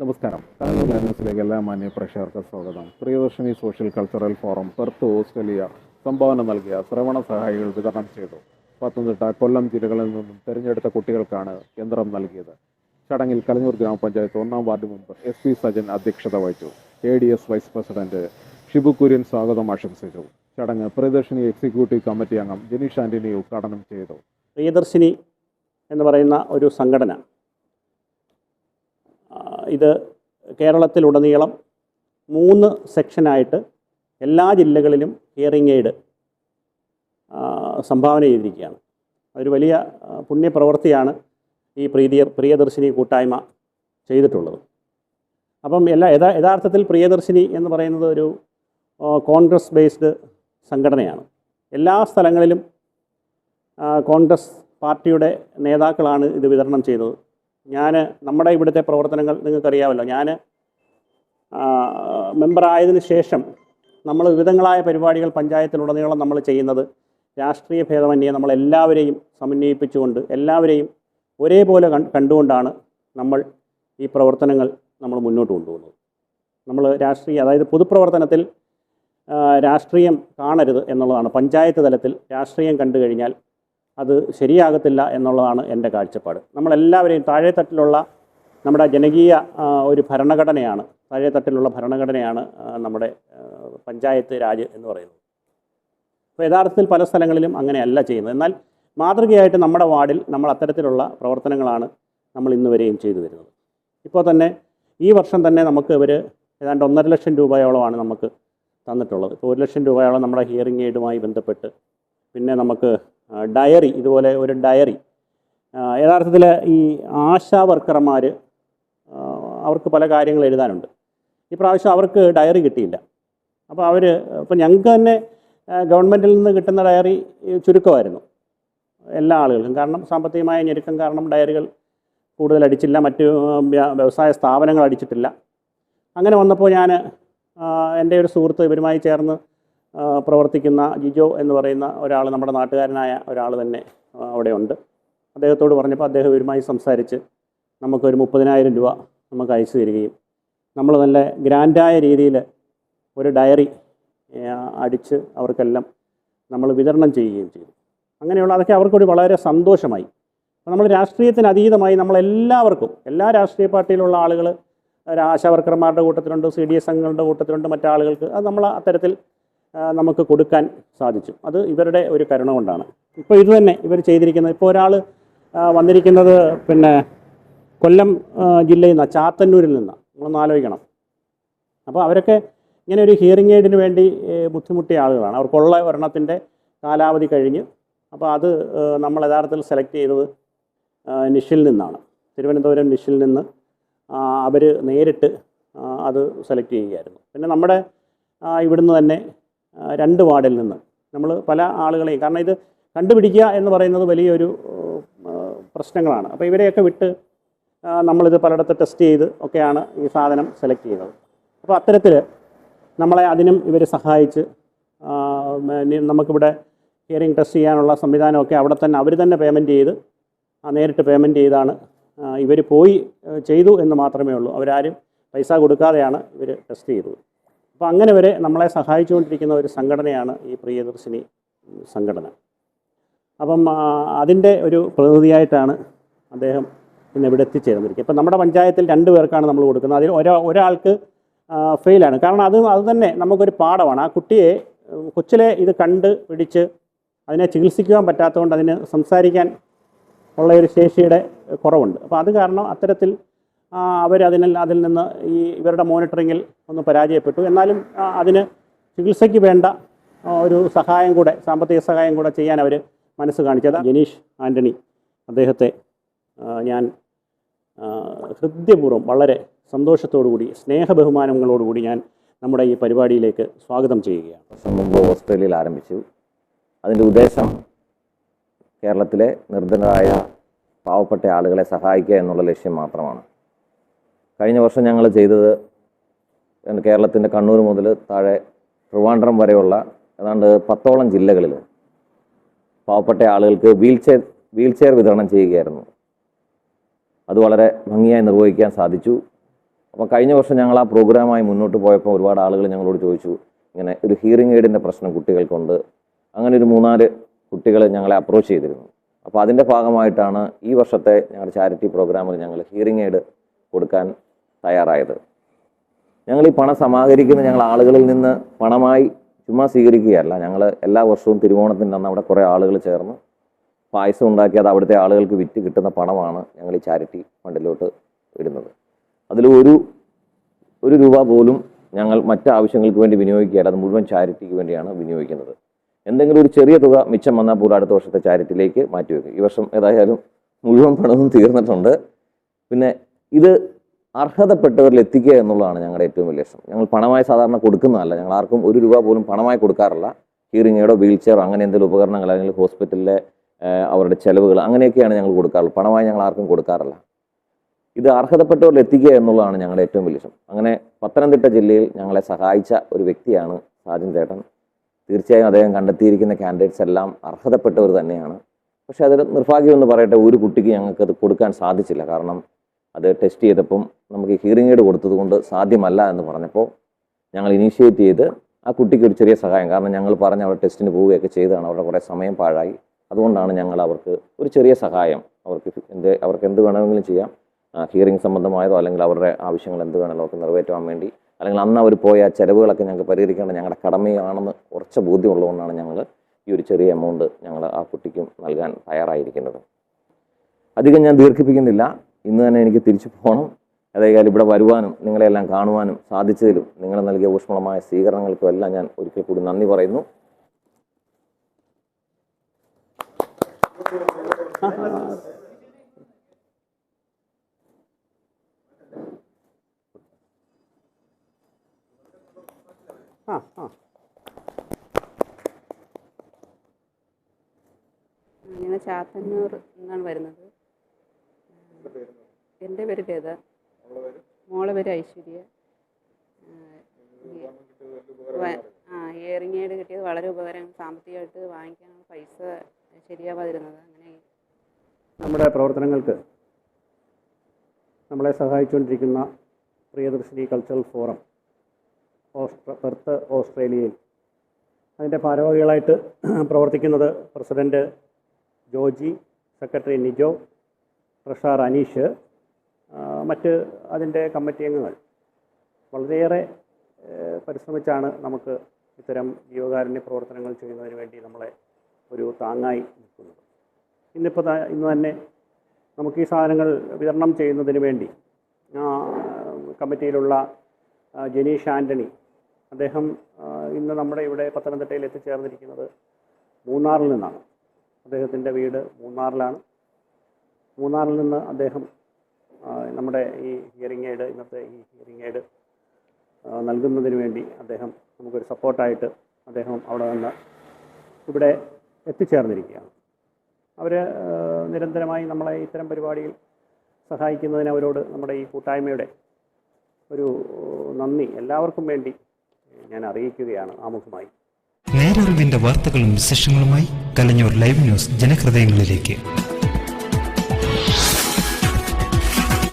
നമസ്കാരം. കണ്ണൂർ ന്യൂസിലേക്ക് എല്ലാ മാന്യ പ്രേക്ഷകർക്ക് സ്വാഗതം. Priyadarshini social cultural forum Perth Australia സംഭാവന നൽകിയ ശ്രവണ സഹായികൾ വിതരണം ചെയ്തു. പത്തനംതിട്ട കൊല്ലം ജില്ലകളിൽ നിന്നും തിരഞ്ഞെടുത്ത കുട്ടികൾക്കാണ് യന്ത്രം നൽകിയത്. ചടങ്ങിൽ കലഞ്ഞൂർ ഗ്രാമപഞ്ചായത്ത് ഒന്നാം ward member S P Sajan അധ്യക്ഷത വഹിച്ചു. A D S vice president Shibu Kurian സ്വാഗതം ആശംസിച്ചു. ചടങ്ങ് പ്രിയദർശിനി എക്സിക്യൂട്ടീവ് കമ്മിറ്റി അംഗം ജനീഷ് ആന്റണി ഉദ്ഘാടനം ചെയ്തു. പ്രിയദർശിനി എന്ന് പറയുന്ന ഒരു സംഘടന ഇത് കേരളത്തിലുടനീളം മൂന്ന് സെക്ഷനായിട്ട് എല്ലാ ജില്ലകളിലും ഹിയറിംഗ് എയ്ഡ് സംഭാവന ചെയ്തിരിക്കുകയാണ്. ഒരു വലിയ പുണ്യപ്രവൃത്തിയാണ് ഈ പ്രീതിയ പ്രിയദർശിനി കൂട്ടായ്മ ചെയ്തിട്ടുള്ളത്. അപ്പം എല്ലാ യഥാ യഥാർത്ഥത്തിൽ പ്രിയദർശിനി എന്ന് പറയുന്നത് ഒരു കോൺഗ്രസ് ബേസ്ഡ് സംഘടനയാണ്. എല്ലാ സ്ഥലങ്ങളിലും കോൺഗ്രസ് പാർട്ടിയുടെ നേതാക്കളാണ് ഇത് വിതരണം ചെയ്തത്. ഞാൻ നമ്മുടെ ഇവിടുത്തെ പ്രവർത്തനങ്ങൾ നിങ്ങൾക്കറിയാമല്ലോ. ഞാൻ മെമ്പറായതിനു ശേഷം നമ്മൾ വിവിധങ്ങളായ പരിപാടികൾ പഞ്ചായത്തിലുടനീളം നമ്മൾ ചെയ്യുന്നത് രാഷ്ട്രീയ ഭേദമന്യേ നമ്മളെല്ലാവരെയും സമന്വയിപ്പിച്ചുകൊണ്ട് എല്ലാവരെയും ഒരേപോലെ കണ്ടുകൊണ്ടാണ് നമ്മൾ ഈ പ്രവർത്തനങ്ങൾ നമ്മൾ മുന്നോട്ട് കൊണ്ടുപോകുന്നത്. നമ്മൾ രാഷ്ട്രീയ അതായത് പൊതുപ്രവർത്തനത്തിൽ രാഷ്ട്രീയം കാണരുത് എന്നുള്ളതാണ്. പഞ്ചായത്ത് തലത്തിൽ രാഷ്ട്രീയം കണ്ടു കഴിഞ്ഞാൽ അത് ശരിയാകത്തില്ല എന്നുള്ളതാണ് എന്റെ കാഴ്ചപ്പാട്. നമ്മളെല്ലാവരെയും താഴെത്തട്ടിലുള്ള നമ്മുടെ ജനകീയ ഒരു ഭരണഘടനയാണ് താഴെത്തട്ടിലുള്ള ഭരണഘടനയാണ് നമ്മുടെ പഞ്ചായത്ത് രാജ് എന്ന് പറയുന്നത്. അപ്പോൾ യഥാർത്ഥത്തിൽ പല സ്ഥലങ്ങളിലും അങ്ങനെയല്ല ചെയ്യുന്നത്. എന്നാൽ മാതൃകയായിട്ട് നമ്മുടെ വാർഡിൽ നമ്മൾ അത്തരത്തിലുള്ള പ്രവർത്തനങ്ങളാണ് നമ്മൾ ഇന്ന് വരെയും ചെയ്തു വരുന്നത്. ഇപ്പോൾ തന്നെ ഈ വർഷം തന്നെ നമുക്ക് ഇവർ ഏതാണ്ട് ഒന്നര ലക്ഷം രൂപയോളമാണ് നമുക്ക് തന്നിട്ടുള്ളത്. ഇപ്പോൾ ഒരു ലക്ഷം രൂപയോളം നമ്മുടെ ഹിയറിംഗ് എയ്ഡുമായി ബന്ധപ്പെട്ട് പിന്നെ നമുക്ക് ഡയറി ഇതുപോലെ ഒരു ഡയറി. യഥാർത്ഥത്തിൽ ഈ ആശാ വർക്കർമാർ അവർക്ക് പല കാര്യങ്ങൾ എഴുതാനുണ്ട്. ഈ പ്രാവശ്യം അവർക്ക് ഡയറി കിട്ടിയില്ല. അപ്പോൾ അവർ ഇപ്പം ഞങ്ങൾക്ക് തന്നെ ഗവൺമെന്റിൽ നിന്ന് കിട്ടുന്ന ഡയറി ചുരുക്കമായിരുന്നു. എല്ലാ ആളുകൾക്കും. കാരണം സാമ്പത്തികമായ ഞെരുക്കം കാരണം ഡയറികൾ കൂടുതൽ അടിച്ചില്ല. മറ്റ് വ്യവസായ സ്ഥാപനങ്ങൾ അടിച്ചിട്ടില്ല. അങ്ങനെ വന്നപ്പോൾ ഞാൻ എന്റെ ഒരു സുഹൃത്ത് ഇവരുമായി ചേർന്ന് പ്രവർത്തിക്കുന്ന ജിജോ എന്ന് പറയുന്ന ഒരാൾ നമ്മുടെ നാട്ടുകാരനായ ഒരാൾ തന്നെ അവിടെ ഉണ്ട്. അദ്ദേഹത്തോട് പറഞ്ഞപ്പോൾ അദ്ദേഹം ഇവരുമായി സംസാരിച്ച് നമുക്കൊരു മുപ്പതിനായിരം രൂപ നമുക്ക് അയച്ചു തരികയും നമ്മൾ നല്ല ഗ്രാൻഡായ രീതിയിൽ ഒരു ഡയറി അടിച്ച് അവർക്കെല്ലാം നമ്മൾ വിതരണം ചെയ്യുകയും ചെയ്തു. അങ്ങനെയുള്ള അതൊക്കെ അവർക്കൊരു വളരെ സന്തോഷമായി. നമ്മൾ രാഷ്ട്രീയത്തിന് അതീതമായി നമ്മളെല്ലാവർക്കും എല്ലാ രാഷ്ട്രീയ പാർട്ടിയിലുള്ള ആളുകൾ ആശാവർക്കർമാരുടെ കൂട്ടത്തിലുണ്ട് സി ഡി എസ് അംഗങ്ങളുടെ കൂട്ടത്തിലുണ്ട് മറ്റാളുകൾക്ക് അത് നമ്മൾ അത്തരത്തിൽ നമുക്ക് കൊടുക്കാൻ സാധിച്ചു. അത് ഇവരുടെ ഒരു കരുണ കൊണ്ടാണ്. ഇപ്പോൾ ഇത് തന്നെ ഇവർ ചെയ്തിരിക്കുന്നത്. ഇപ്പോൾ ഒരാൾ വന്നിരിക്കുന്നത് പിന്നെ കൊല്ലം ജില്ലയിൽ നിന്നാണ് ചാത്തന്നൂരിൽ നിന്നാണ് നമ്മളൊന്ന് ആലോചിക്കണം. അപ്പോൾ അവരൊക്കെ ഇങ്ങനെ ഒരു ഹിയറിംഗ് എയ്ഡിന് വേണ്ടി ബുദ്ധിമുട്ടിയ ആളുകളാണ്. അവർക്കുള്ള ഒരെണ്ണത്തിന്റെ കാലാവധി കഴിഞ്ഞ് അപ്പോൾ അത് നമ്മൾ യഥാർത്ഥത്തിൽ സെലക്ട് ചെയ്തത് നിഷിൽ നിന്നാണ്. തിരുവനന്തപുരം നിഷിൽ നിന്ന് അവർ നേരിട്ട് അത് സെലക്ട് ചെയ്യുകയായിരുന്നു. പിന്നെ നമ്മുടെ ഇവിടുന്ന് തന്നെ രണ്ട് വാർഡിൽ നിന്ന്. നമ്മൾ പല ആളുകളെയും കാരണം ഇത് കണ്ടുപിടിക്കുക എന്ന് പറയുന്നത് വലിയൊരു പ്രശ്നങ്ങളാണ്. അപ്പോൾ ഇവരെയൊക്കെ വിട്ട് നമ്മളിത് പലയിടത്ത് ടെസ്റ്റ് ചെയ്ത് ഒക്കെയാണ് ഈ സാധനം സെലക്ട് ചെയ്തത്. അപ്പോൾ അത്തരത്തിൽ നമ്മളെ അതിനും ഇവർ സഹായിച്ച് നമുക്കിവിടെ ഹിയറിംഗ് ടെസ്റ്റ് ചെയ്യാനുള്ള സംവിധാനമൊക്കെ അവിടെ തന്നെ അവർ തന്നെ പേയ്മെന്റ് ചെയ്ത് നേരിട്ട് പേയ്മെന്റ് ചെയ്താണ് ഇവർ പോയി ചെയ്തു എന്ന് മാത്രമേ ഉള്ളൂ. അവരാരും പൈസ കൊടുക്കാതെയാണ് ഇവർ ടെസ്റ്റ് ചെയ്തത്. അപ്പോൾ അങ്ങനെ വരെ നമ്മളെ സഹായിച്ചുകൊണ്ടിരിക്കുന്ന ഒരു സംഘടനയാണ് ഈ പ്രിയദർശിനി സംഘടന. അപ്പം അതിന്റെ ഒരു പ്രതിനിധിയായിട്ടാണ് അദ്ദേഹം ഇന്ന് ഇവിടെ എത്തിച്ചേർന്നിരിക്കുക ഇപ്പം നമ്മുടെ പഞ്ചായത്തിൽ രണ്ട് പേർക്കാണ് നമ്മൾ കൊടുക്കുന്നത്. അതിൽ ഒരാ ഒരാൾക്ക് ഫെയിലാണ്. കാരണം അത് അത് തന്നെ നമുക്കൊരു പാഠമാണ്. ആ കുട്ടിയെ കൊച്ചിലെ ഇത് കണ്ട് പിടിച്ച് അതിനെ ചികിത്സിക്കുവാൻ പറ്റാത്തതുകൊണ്ട് അതിന് സംസാരിക്കാൻ ഉള്ള ഒരു ശേഷിയുടെ കുറവുണ്ട്. അപ്പോൾ അത് കാരണം അത്തരത്തിൽ അവർ അതിന് അതിൽ നിന്ന് ഈ ഇവരുടെ മോണിറ്ററിങ്ങിൽ ഒന്ന് പരാജയപ്പെട്ടു. എന്നാലും അതിന് ചികിത്സയ്ക്ക് വേണ്ട ഒരു സഹായം കൂടെ സാമ്പത്തിക സഹായം കൂടെ ചെയ്യാൻ അവർ മനസ്സ് കാണിച്ചത് ജനീഷ് ആന്റണി അദ്ദേഹത്തെ ഞാൻ ഹൃദ്യപൂർവം വളരെ സന്തോഷത്തോടുകൂടി സ്നേഹബഹുമാനങ്ങളോടുകൂടി ഞാൻ നമ്മുടെ ഈ പരിപാടിയിലേക്ക് സ്വാഗതം ചെയ്യുകയാണ്. മുമ്പ് ഓസ്ട്രേലിയയിൽ ആരംഭിച്ചു. അതിന്റെ ഉദ്ദേശം കേരളത്തിലെ നിർധനരായ പാവപ്പെട്ട ആളുകളെ സഹായിക്കുക എന്നുള്ള ലക്ഷ്യം മാത്രമാണ്. കഴിഞ്ഞ വർഷം ഞങ്ങൾ ചെയ്തത് കേരളത്തിന്റെ കണ്ണൂർ മുതൽ താഴെ ട്രിവാൻഡ്രം വരെയുള്ള ഏതാണ്ട് പത്തോളം ജില്ലകളിൽ പാവപ്പെട്ട ആളുകൾക്ക് വീൽ ചെയർ വീൽ ചെയർ വിതരണം ചെയ്യുകയായിരുന്നു. അത് വളരെ ഭംഗിയായി നിർവഹിക്കാൻ സാധിച്ചു. അപ്പോൾ കഴിഞ്ഞ വർഷം ഞങ്ങൾ ആ പ്രോഗ്രാമായി മുന്നോട്ട് പോയപ്പോൾ ഒരുപാട് ആളുകൾ ഞങ്ങളോട് ചോദിച്ചു ഇങ്ങനെ ഒരു ഹിയറിംഗ് എയ്ഡിന്റെ പ്രശ്നം കുട്ടികൾക്കുണ്ട്. അങ്ങനെ ഒരു മൂന്നാൽ കുട്ടികൾ ഞങ്ങളെ അപ്രോച്ച് ചെയ്തിരുന്നു. അപ്പോൾ അതിന്റെ ഭാഗമായിട്ടാണ് ഈ വർഷത്തെ ഞങ്ങളുടെ ചാരിറ്റി പ്രോഗ്രാമിൽ ഞങ്ങൾ ഹിയറിംഗ് എയ്ഡ് കൊടുക്കാൻ തയ്യാറായത്. ഞങ്ങൾ ഈ പണം സമാഹരിക്കുന്ന ഞങ്ങൾ ആളുകളിൽ നിന്ന് പണമായി ചുമ്മാ സ്വീകരിക്കുകയല്ല. ഞങ്ങൾ എല്ലാ വർഷവും തിരുവോണത്തിന്റെ അന്ന് അവിടെ കുറേ ആളുകൾ ചേർന്ന് പായസം ഉണ്ടാക്കി അത് അവിടുത്തെ ആളുകൾക്ക് വിറ്റ് കിട്ടുന്ന പണമാണ് ഞങ്ങൾ ഈ ചാരിറ്റി ഫണ്ടിലോട്ട് ഇടുന്നത്. അതിൽ ഒരു ഒരു രൂപ പോലും ഞങ്ങൾ മറ്റ് ആവശ്യങ്ങൾക്ക് വേണ്ടി വിനിയോഗിക്കുകയല്ല. അത് മുഴുവൻ ചാരിറ്റിക്ക് വേണ്ടിയാണ് വിനിയോഗിക്കുന്നത്. എന്തെങ്കിലും ഒരു ചെറിയ തുക മിച്ചം വന്നാൽ പോലും അടുത്ത വർഷത്തെ ചാരിറ്റിയിലേക്ക് മാറ്റിവെക്കും. ഈ വർഷം ഏതായാലും മുഴുവൻ പണവും തീർന്നിട്ടുണ്ട്. പിന്നെ ഇത് അർഹതപ്പെട്ടവരിൽ എത്തിക്കുക എന്നുള്ളതാണ് ഞങ്ങളുടെ ഏറ്റവും വലിയ ലക്ഷ്യം ഞങ്ങൾ പണമായി സാധാരണ കൊടുക്കുന്നതല്ല. ഞങ്ങൾ ആർക്കും ഒരു രൂപ പോലും പണമായി കൊടുക്കാറില്ല. ഹീറിംഗ് എയ്ഡോ വീൽ ചെയറോ അങ്ങനെ എന്തെങ്കിലും ഉപകരണങ്ങൾ അല്ലെങ്കിൽ ഹോസ്പിറ്റലിലെ അവരുടെ ചെലവുകൾ അങ്ങനെയൊക്കെയാണ് ഞങ്ങൾ കൊടുക്കാറുള്ളത്. പണമായി ഞങ്ങൾ ആർക്കും കൊടുക്കാറില്ല. ഇത് അർഹതപ്പെട്ടവരിൽ എത്തിക്കുക എന്നുള്ളതാണ് ഞങ്ങളുടെ ഏറ്റവും വലിയ ലക്ഷ്യം അങ്ങനെ പത്തനംതിട്ട ജില്ലയിൽ ഞങ്ങളെ സഹായിച്ച ഒരു വ്യക്തിയാണ് സാജൻ ചേട്ടൻ. തീർച്ചയായും അദ്ദേഹം കണ്ടെത്തിയിരിക്കുന്ന കാൻഡിഡേറ്റ്സ് എല്ലാം അർഹതപ്പെട്ടവർ തന്നെയാണ്. പക്ഷേ അതിൽ നിർഭാഗ്യം എന്ന് പറയട്ടെ ഒരു കുട്ടിക്ക് ഞങ്ങൾക്ക് അത് കൊടുക്കാൻ സാധിച്ചില്ല. കാരണം അത് ടെസ്റ്റ് ചെയ്തപ്പം നമുക്ക് ഹിയറിംഗ് എയ്ഡ് കൊടുത്തത് കൊണ്ട് സാധ്യമല്ല എന്ന് പറഞ്ഞപ്പോൾ ഞങ്ങൾ ഇനീഷ്യേറ്റ് ചെയ്ത് ആ കുട്ടിക്ക് ഒരു ചെറിയ സഹായം. കാരണം ഞങ്ങൾ പറഞ്ഞ് അവിടെ ടെസ്റ്റിന് പോവുകയൊക്കെ ചെയ്തതാണ്. അവരുടെ കുറേ സമയം പാഴായി. അതുകൊണ്ടാണ് ഞങ്ങൾ അവർക്ക് ഒരു ചെറിയ സഹായം. അവർക്ക് എന്ത് അവർക്ക് എന്ത് വേണമെങ്കിലും ചെയ്യാം. ഹിയറിംഗ് സംബന്ധമായതോ അല്ലെങ്കിൽ അവരുടെ ആവശ്യങ്ങൾ എന്ത് വേണമല്ലോ ഒക്കെ നിറവേറ്റാൻ വേണ്ടി. അല്ലെങ്കിൽ അന്ന് അവർ പോയ ആ ചെലവുകളൊക്കെ ഞങ്ങൾക്ക് പരിഹരിക്കേണ്ട ഞങ്ങളുടെ കടമയാണെന്ന് ഉറച്ച ബോധ്യമുള്ളതുകൊണ്ടാണ് ഞങ്ങൾ ഈ ഒരു ചെറിയ എമൗണ്ട് ഞങ്ങൾ ആ കുട്ടിക്കും നൽകാൻ തയ്യാറായിരിക്കുന്നത്. അധികം ഞാൻ ദീർഘിപ്പിക്കുന്നില്ല. ഇന്ന് തന്നെ എനിക്ക് തിരിച്ചു പോകണം അതേകാലം ഇവിടെ വരുവാനും നിങ്ങളെല്ലാം കാണുവാനും സാധിച്ചതിലും നിങ്ങൾ നൽകിയ ഊഷ്മളമായ സ്വീകരണങ്ങൾക്കും എല്ലാം ഞാൻ ഒരിക്കൽ കൂടി നന്ദി പറയുന്നു. ആ ആ. ഞങ്ങൾ ചാത്തന്നൂർ നിന്നാണ് വരുന്നത്. എന്റെ പേര് ഗത മോളെ പേര്? ഐശ്വര്യ. ആ, ഇയറിംഗ് കിട്ടിയത് വളരെ ഉപകാരം സാമ്പത്തികമായിട്ട് വാങ്ങിക്കാനുള്ള പൈസ ശരിയാവാതിരുന്നത്. അങ്ങനെ നമ്മുടെ പ്രവർത്തനങ്ങൾക്ക് നമ്മളെ സഹായിച്ചുകൊണ്ടിരിക്കുന്ന പ്രിയദർശിനി കൾച്ചറൽ ഫോറം ഓസ്ട്ര പെർത്ത് ഓസ്ട്രേലിയയിൽ. അതിന്റെ ഭാരവാഹികളായിട്ട് പ്രവർത്തിക്കുന്നത് president Joji secretary Nijo treasurer Aneesh മറ്റ് അതിന്റെ കമ്മിറ്റി അംഗങ്ങൾ. വളരെയേറെ പരിശ്രമിച്ചാണ് നമുക്ക് ഇത്തരം ജീവകാരുണ്യ പ്രവർത്തനങ്ങൾ ചെയ്യുന്നതിന് വേണ്ടി നമ്മളെ ഒരു താങ്ങായി നിൽക്കുന്നത്. ഇന്നിപ്പോൾ ഇന്ന് തന്നെ നമുക്ക് ഈ സാധനങ്ങൾ വിതരണം ചെയ്യുന്നതിന് വേണ്ടി കമ്മിറ്റിയിലുള്ള ജനീഷ് ആന്റണി അദ്ദേഹം ഇന്ന് നമ്മുടെ ഇവിടെ പത്തനംതിട്ടയിൽ എത്തിച്ചേർന്നിരിക്കുന്നത് മൂന്നാറിൽ നിന്നാണ്. അദ്ദേഹത്തിന്റെ വീട് മൂന്നാറിലാണ്. മൂന്നാറിൽ നിന്ന് അദ്ദേഹം നമ്മുടെ ഈ ഹിയറിംഗ് എയ്ഡ് ഇന്നത്തെ ഈ ഹിയറിംഗ് എയ്ഡ് നൽകുന്നതിന് വേണ്ടി അദ്ദേഹം നമുക്കൊരു സപ്പോർട്ടായിട്ട് അദ്ദേഹം അവിടെ നിന്ന് ഇവിടെ എത്തിച്ചേർന്നിരിക്കുകയാണ്. അവർ നിരന്തരമായി നമ്മളെ ഇത്തരം പരിപാടിയിൽ സഹായിക്കുന്നതിന് അവരോട് നമ്മുടെ ഈ കൂട്ടായ്മയുടെ ഒരു നന്ദി എല്ലാവർക്കും വേണ്ടി ഞാൻ അറിയിക്കുകയാണ് ആമുഖമായി. നേരറിവിന്റെ വാർത്തകളും വിശേഷങ്ങളുമായി കലഞ്ഞൂർ ലൈവ് ന്യൂസ് ജനഹൃദയങ്ങളിലേക്ക്.